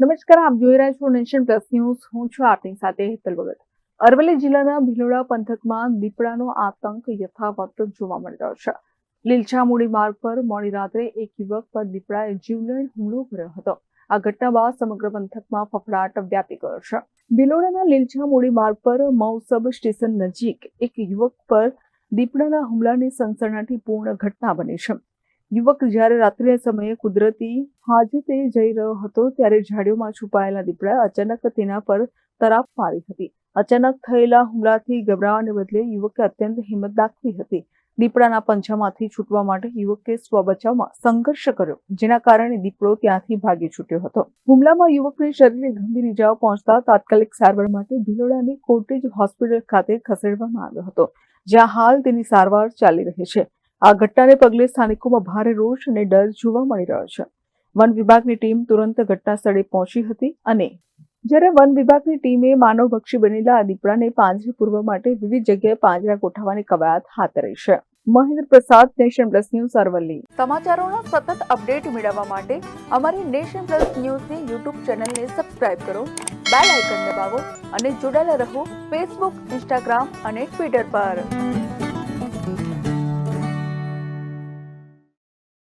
નમસ્કાર, આપ જોઈ રહ્યા છો નેશન પ્લસ ન્યૂઝ હું છું આપની સાથે હેતલ ભગત. અરવલ્લી જિલ્લાના ભિલોડા પંથકમાં દીપડાનો આતંક યથાવત જોવા મળી રહ્યો છે. લીલછામુડી માર્ગ પર મોડી રાત્રે એક યુવક પર દીપડાએ જીવલેણ હુમલો કર્યો હતો. આ ઘટના બાદ સમગ્ર પંથકમાં ફફડાટ વ્યાપી ગયો છે. ભિલોડાના લીલછામુડી માર્ગ પર મઉ સ્ટેશન નજીક એક યુવક પર દીપડાના હુમલાની સનસનાટીપૂર્ણ ઘટના બની છે. યુવક જ્યારે રાત્રિના સમયે કુદરતી હાજતે જઈ રહ્યો હતો ત્યારે ઝાડીઓમાં છુપાયેલા દીપડાએ અચાનક તેના પર તરાપ મારી હતી. અચાનક થયેલા હુમલાથી ગભરાવાને બદલે યુવકે અત્યંત હિંમત દાખવી હતી. દીપડાના પંજામાંથી છૂટવા માટે યુવકે સ્વબચાવમાં સંઘર્ષ કર્યો, જેના કારણે દીપડો ત્યાંથી ભાગી છૂટ્યો હતો. હુમલામાં યુવકને શરીરે ગંભીર ઇજાઓ પહોંચતા તાત્કાલિક સારવાર માટે ભિલોડાની કોટેજ હોસ્પિટલ ખાતે ખસેડવામાં આવ્યો હતો, જ્યાં હાલ તેની સારવાર ચાલી રહી છે. આ ઘટનાને પગલે સ્થાનિકોમાં ભારે રોષ અને ડર જોવા મળી રહ્યો છે. વન વિભાગની ટીમ તુરંત ઘટના સ્થળે પહોંચી હતી અને જ્યારે વન વિભાગની ટીમે માનવભક્ષી બનેલા આ દીપડાને પાંજરે પૂરવા માટે વિવિધ જગ્યાએ પાંજરા ગોઠવવાની કવાયત હાથ ધરી છે. મહેન્દ્ર પ્રસાદ, નેશન પ્લસ ન્યૂઝ અરવલ્લી. સમાચારોના સતત અપડેટ મેળવવા માટે અમારી નેશન પ્લસ ન્યૂઝની યુટ્યુબ ચેનલને સબસ્ક્રાઇબ કરો, બેલ આઇકન દબાવો અને જોડાયેલા રહો ફેસબુક, ઇન્સ્ટાગ્રામ અને ટ્વિટર પર.